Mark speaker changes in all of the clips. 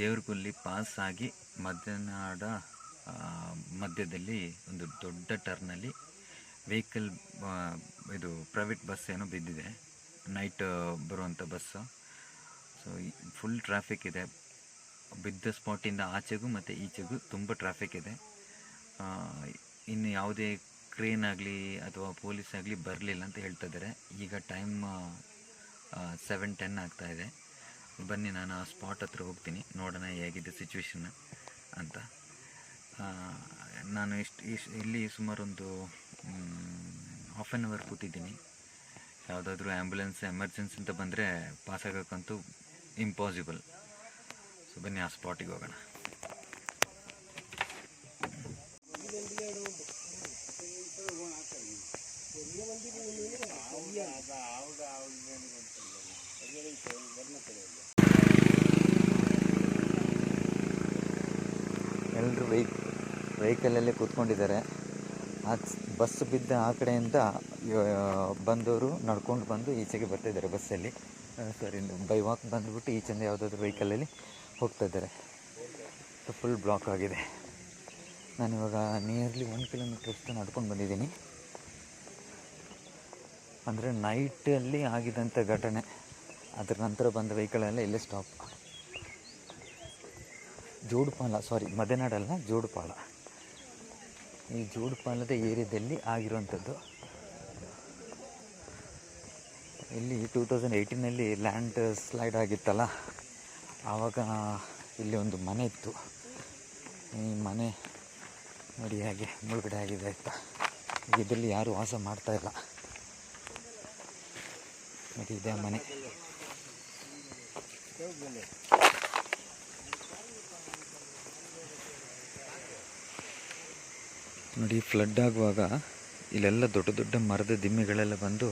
Speaker 1: ದೇವ್ರಗುಲ್ಲಿ pass ಆಗಿ ಮದ್ಯನಾಡ ಮಧ್ಯದಲ್ಲಿ ಒಂದು ದೊಡ್ಡ ಟರ್ನಲ್ಲಿ ವೆಹಿಕಲ್ ಇದು ಪ್ರೈವೇಟ್ ಬಸ್ ಏನೋ ಬಿದ್ದಿದೆ. ನೈಟ್ ಬರುವಂಥ ಬಸ್ಸು ಸೊ ಫುಲ್ ಟ್ರಾಫಿಕ್ ಇದೆ. ಬಿದ್ದ ಸ್ಪಾಟಿಂದ ಆಚೆಗೂ ಮತ್ತು ಈಚೆಗೂ ತುಂಬ ಟ್ರಾಫಿಕ್ ಇದೆ. ಇನ್ನು ಯಾವುದೇ ಕ್ರೇನ್ ಆಗಲಿ ಅಥವಾ ಪೊಲೀಸ್ ಆಗಲಿ ಬರಲಿಲ್ಲ ಅಂತ ಹೇಳ್ತಾ ಇದ್ದಾರೆ. ಈಗ ಟೈಮ್ ಸೆವೆನ್ ಟೆನ್ ಆಗ್ತಾ ಇದೆ. ಬನ್ನಿ, ನಾನು ಆ ಸ್ಪಾಟ್ ಹತ್ರ ಹೋಗ್ತೀನಿ. ನೋಡೋಣ ಹೇಗಿದೆ ಸಿಚುವೇಶನ್ ಅಂತ. ನಾನು ಇಷ್ಟು ಇಷ್ಟು, ಇಲ್ಲಿ ಸುಮಾರೊಂದು ಹಾಫ್ ಆನ್ ಅವರ್ ಕೂತಿದ್ದೀನಿ. ಯಾವುದಾದ್ರೂ ಆ್ಯಂಬುಲೆನ್ಸ್ ಎಮರ್ಜೆನ್ಸಿ ಅಂತ ಬಂದರೆ ಪಾಸ್ ಆಗೋಕ್ಕಂತೂ ಇಂಪಾಸಿಬಲ್ ಸೊ ಬನ್ನಿ ಆ ಸ್ಪಾಟಿಗೆ ಹೋಗೋಣ. ಎಲ್ಲರೂ ವೆಹಿಕ್ ವೆಹಿಕಲಲ್ಲೇ ಕೂತ್ಕೊಂಡಿದ್ದಾರೆ. ಆ ಬಸ್ ಬಿದ್ದ ಆ ಕಡೆಯಿಂದ ಬಂದವರು ನಡ್ಕೊಂಡು ಬಂದು ಈಚೆಗೆ ಬರ್ತಾಯಿದ್ದಾರೆ ಬಸ್ಸಲ್ಲಿ. ಸಾರಿ ಬೈ ವಾಕ್ ಬಂದುಬಿಟ್ಟು ಈಚೆಯಿಂದ ಯಾವುದಾದ್ರು ವೆಹಿಕಲಲ್ಲಿ ಹೋಗ್ತಾ ಇದ್ದಾರೆ. ಫುಲ್ ಬ್ಲಾಕ್ ಆಗಿದೆ. ನಾನಿವಾಗ ನಿಯರ್ಲಿ ಒನ್ ಕಿಲೋಮೀಟ್ರ್ ಅಷ್ಟು ನಡ್ಕೊಂಡು ಬಂದಿದ್ದೀನಿ. ಅಂದರೆ ನೈಟಲ್ಲಿ ಆಗಿದಂಥ ಘಟನೆ. ಅದರ ನಂತರ ಬಂದ ವೆಹಿಕಲೆಲ್ಲ ಇಲ್ಲೇ ಸ್ಟಾಪ್ ಜೋಡುಪಾಲ ಸಾರಿ ಮದೆನಾಡಲ್ಲ ಜೋಡುಪಾಲ. ಈ ಜೋಡುಪಾಲದ ಏರಿಯಾದಲ್ಲಿ ಆಗಿರುವಂಥದ್ದು. ಇಲ್ಲಿ ಟೂ ತೌಸಂಡ್ ಏಯ್ಟೀನಲ್ಲಿ ಲ್ಯಾಂಡ್ ಸ್ಲೈಡ್ ಆಗಿತ್ತಲ್ಲ? ಆವಾಗ ಇಲ್ಲಿ ಒಂದು ಮನೆ ಇತ್ತು. ಈ ಮನೆ ನೋಡಿ ಹಾಗೆ ಮುಳುಗಡೆ ಆಗಿದೆ ಆಯಿತಾ ಇದರಲ್ಲಿ ಯಾರೂ ವಾಸ ಮಾಡ್ತಾ ಇಲ್ಲ. ನೋಡಿ, ಇದೆ ಮನೆ. ನೋಡಿ ಫ್ಲಡ್ ಆಗುವಾಗ ಇಲ್ಲೆಲ್ಲ ದೊಡ್ಡ ದೊಡ್ಡ ಮರದ ದಿಮ್ಮಿಗಳೆಲ್ಲ ಬಂದು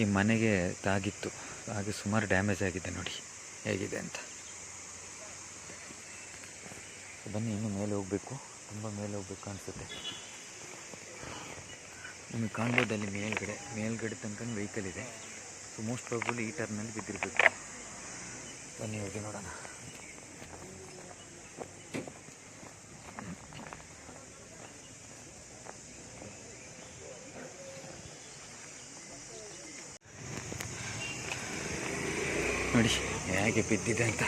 Speaker 1: ಈ ಮನೆಗೆ ತಾಗಿತ್ತು. ಹಾಗೆ ಸುಮಾರು ಡ್ಯಾಮೇಜ್ ಆಗಿದೆ ನೋಡಿ, ಹೇಗಿದೆ ಅಂತ. ಬನ್ನಿ, ಇನ್ನು ಮೇಲೆ ಹೋಗಬೇಕು. ತುಂಬ ಮೇಲೆ ಹೋಗ್ಬೇಕು ಅನಿಸುತ್ತೆ. ನಿಮಗೆ ಕಾಣ್ಬೋದು ಅಲ್ಲಿ ಮೇಲ್ಗಡೆ? ಮೇಲ್ಗಡೆ ತನಕ ವೆಹಿಕಲ್ ಇದೆ. ಸೊ ಮೋಸ್ಟ್ ಪ್ರಾಬಲಿ ಈ ಟರ್ನಲ್ಲಿ ಬಿದ್ದಿರಬೇಕು. ಬನ್ನಿ ಹೋಗಿ ನೋಡೋಣ. ನೋಡಿ ಹೇಗೆ ಬಿದ್ದಿದೆ ಅಂತ.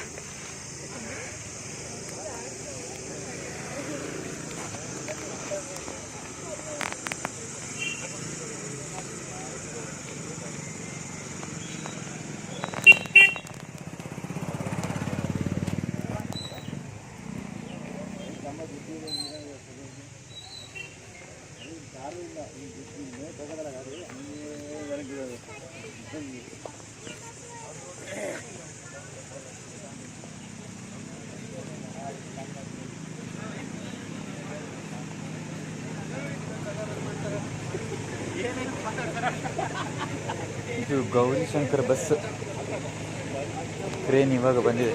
Speaker 1: ಇದು ಗೌರಿ ಶಂಕರ್ ಬಸ್ ಟ್ರೇನ್ ಇವಾಗ ಬಂದಿದೆ.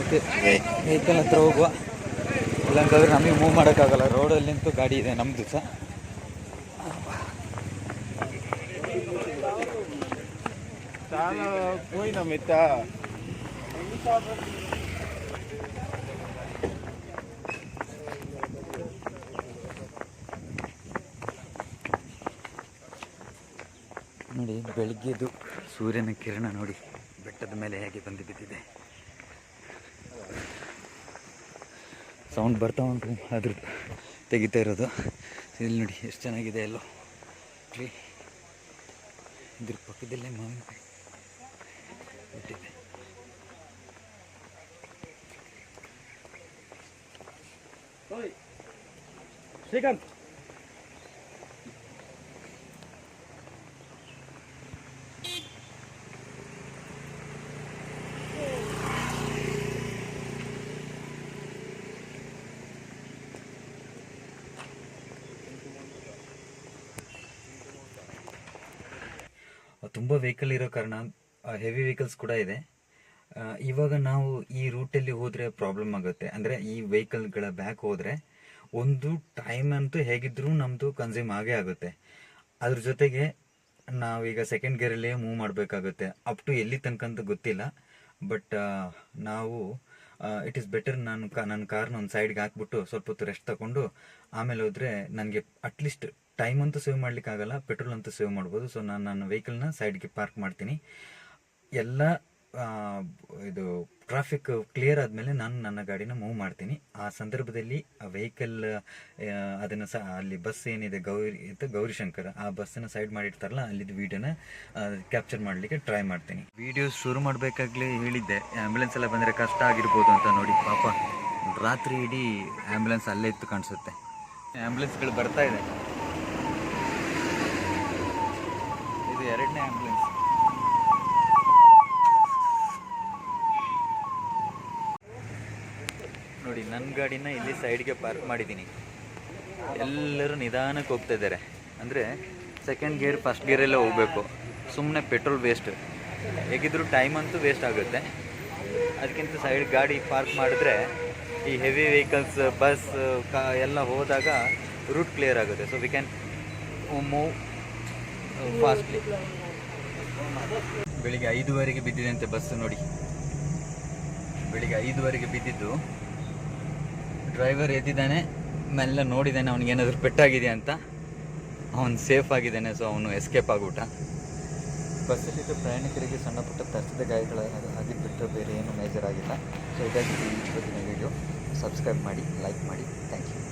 Speaker 1: ಓಕೆ ವೆಹಿಕಲ್ ಹತ್ರ ಹೋಗುವ. ಇಲ್ಲಾಂತಂದ್ರೆ ನಮಗೆ ಮೂವ್ ಮಾಡೋಕ್ಕಾಗಲ್ಲ. ರೋಡಲ್ಲಿ ನಿಂತು ಗಾಡಿ ಇದೆ ನಮ್ಮದು ಸಹ ನೋಡಿ ಬೆಳಗ್ಗೆದು ಸೂರ್ಯನ ಕಿರಣ ನೋಡಿ. ಬೆಟ್ಟದ ಮೇಲೆ ಹೇಗೆ ಬಂದು ಬಿದ್ದಿದೆ ಸೌಂಡ್ ಬರ್ತಾ ಉಂಟು ಅದ್ರದ್ದು ತೆಗಿತಾ ಇರೋದು. ಇಲ್ಲಿ ನೋಡಿ ಎಷ್ಟು ಚೆನ್ನಾಗಿದೆ ಎಲ್ಲೋ. ಟ್ರೀ ಇದ್ರ ಪಕ್ಕದಲ್ಲೇ ಮಾವಿನಕಾಯಿ ಬಿಟ್ಟಿದೆ.
Speaker 2: ಶ್ರೀಕಾಂತ್.
Speaker 1: ತುಂಬ ವೆಹಿಕಲ್ ಇರೋ ಕಾರಣ ಹೆವಿ ವೆಹಿಕಲ್ಸ್ ಕೂಡ ಇದೆ. ಇವಾಗ ನಾವು ಈ ರೂಟಲ್ಲಿ ಹೋದರೆ ಪ್ರಾಬ್ಲಮ್ ಆಗುತ್ತೆ. ಅಂದರೆ ಈ ವೆಹಿಕಲ್ಗಳ ಬ್ಯಾಕ್ ಹೋದರೆ ಒಂದು ಟೈಮ್ ಅಂತೂ ಹೇಗಿದ್ರೂ ನಮ್ಮದು ಕನ್ಸ್ಯೂಮ್ ಆಗೇ ಆಗುತ್ತೆ. ಅದ್ರ ಜೊತೆಗೆ ನಾವೀಗ ಸೆಕೆಂಡ್ ಗೇರಲ್ಲೇ ಮೂವ್ ಮಾಡಬೇಕಾಗುತ್ತೆ. ಅಪ್ ಟು ಎಲ್ಲಿ ತನಕ ಅಂತ ಗೊತ್ತಿಲ್ಲ. ಬಟ್ ನಾವು ಇಟ್ ಈಸ್ ಬೆಟರ್ ನಾನು ನನ್ನ ಕಾರ್ನ ಒಂದು ಸೈಡ್ಗೆ ಹಾಕ್ಬಿಟ್ಟು ಸ್ವಲ್ಪ ಹೊತ್ತು ರೆಸ್ಟ್ ತಗೊಂಡು ಆಮೇಲೆ ಹೋದರೆ ನನಗೆ ಅಟ್ಲೀಸ್ಟ್ ಟೈಮ್ ಅಂತೂ ಸೇವ್ ಮಾಡ್ಲಿಕ್ಕೆ ಆಗಲ್ಲ ಪೆಟ್ರೋಲ್ ಅಂತೂ ಸೇವ್ ಮಾಡ್ಬೋದು. ಸೊ ನಾನು ನನ್ನ ವೆಹಿಕಲ್ನ ಸೈಡ್ಗೆ ಪಾರ್ಕ್ ಮಾಡ್ತೀನಿ. ಎಲ್ಲ ಇದು ಟ್ರಾಫಿಕ್ ಕ್ಲಿಯರ್ ಆದಮೇಲೆ ನಾನು ನನ್ನ ಗಾಡಿನ ಮೂವ್ ಮಾಡ್ತೀನಿ. ಆ ಸಂದರ್ಭದಲ್ಲಿ ಆ ವೆಹಿಕಲ್ ಅದನ್ನು ಸಹ ಅಲ್ಲಿ ಬಸ್ ಏನಿದೆ, ಗೌರಿ ಅಂತ ಗೌರಿಶಂಕರ, ಆ ಬಸ್ಸನ್ನು ಸೈಡ್ ಮಾಡಿರ್ತಾರಲ್ಲ ಅಲ್ಲಿದ್ದು ವೀಡಿಯೋನ ಕ್ಯಾಪ್ಚರ್ ಮಾಡಲಿಕ್ಕೆ ಟ್ರೈ ಮಾಡ್ತೀನಿ. ವೀಡಿಯೋ ಶುರು ಮಾಡಬೇಕಾಗ್ಲೇ ಹೇಳಿದ್ದೆ ಆ್ಯಂಬುಲೆನ್ಸ್ ಎಲ್ಲ ಬಂದರೆ ಕಷ್ಟ ಆಗಿರ್ಬೋದು ಅಂತ ನೋಡಿ. ಪಾಪ, ರಾತ್ರಿ ಇಡೀ ಆ್ಯಂಬುಲೆನ್ಸ್ ಅಲ್ಲೇ ಇತ್ತು ಕಾಣಿಸುತ್ತೆ. ಆ್ಯಂಬುಲೆನ್ಸ್ಗಳು ಬರ್ತಾ ಇದೆ. ಎರಡನೇ ಆ್ಯಂಬುಲೆನ್ಸ್ ನೋಡಿ ನನ್ನ ಗಾಡಿನ ಇಲ್ಲಿ ಸೈಡ್ಗೆ ಪಾರ್ಕ್ ಮಾಡಿದ್ದೀನಿ ಎಲ್ಲರೂ ನಿಧಾನಕ್ಕೆ ಹೋಗ್ತಾ ಇದ್ದಾರೆ ಅಂದರೆ ಸೆಕೆಂಡ್ ಗೇರ್ ಫಸ್ಟ್ ಗೇರಲ್ಲೇ ಹೋಗಬೇಕು. ಸುಮ್ಮನೆ ಪೆಟ್ರೋಲ್ ವೇಸ್ಟ್ ಹೇಗಿದ್ರೂ ಟೈಮ್ ಅಂತೂ ವೇಸ್ಟ್ ಆಗುತ್ತೆ. ಅದಕ್ಕಿಂತ ಸೈಡ್ ಗಾಡಿ ಪಾರ್ಕ್ ಮಾಡಿದ್ರೆ ಈ ಹೆವಿ ವೆಹಿಕಲ್ಸ್ ಬಸ್ ಕಾ ಎಲ್ಲ ಹೋದಾಗ ರೂಟ್ ಕ್ಲಿಯರ್ ಆಗುತ್ತೆ. So we can move fastly. ಬೆಳಿಗ್ಗೆ ಐದುವರೆಗೆ ಬಿದ್ದಿದೆ ಬಸ್ ನೋಡಿ. ಬೆಳಿಗ್ಗೆ ಐದುವರೆಗೆ ಬಿದ್ದಿದ್ದು ಡ್ರೈವರ್ ಎದ್ದಿದ್ದಾನೆ, ಮೆಲ್ಲ ನೋಡಿದ್ದಾನೆ ಅವ್ನಿಗೆ ಏನಾದರೂ ಪೆಟ್ಟಾಗಿದೆ ಅಂತ. ಅವನು ಸೇಫ್ ಆಗಿದ್ದಾನೆ ಸೊ ಅವನು ಎಸ್ಕೇಪ್ ಆಗ್ಬಿಟ್ಟ ಬಸ್ಸಲ್ಲಿದ್ದು ಪ್ರಯಾಣಿಕರಿಗೆ ಸಣ್ಣ ಪುಟ್ಟ ತರ್ಸಿದ ಗಾಯಗಳ ಆಗಿದ್ಬಿಟ್ಟು ಬೇರೆ ಏನು ಮೇಜರ್ ಆಗಿಲ್ಲ. ಸೊ ಇದಾಗಿದೆ ಇವತ್ತಿನ ವಿಡಿಯೋ ಸಬ್ಸ್ಕ್ರೈಬ್ ಮಾಡಿ ಲೈಕ್ ಮಾಡಿ. Thank you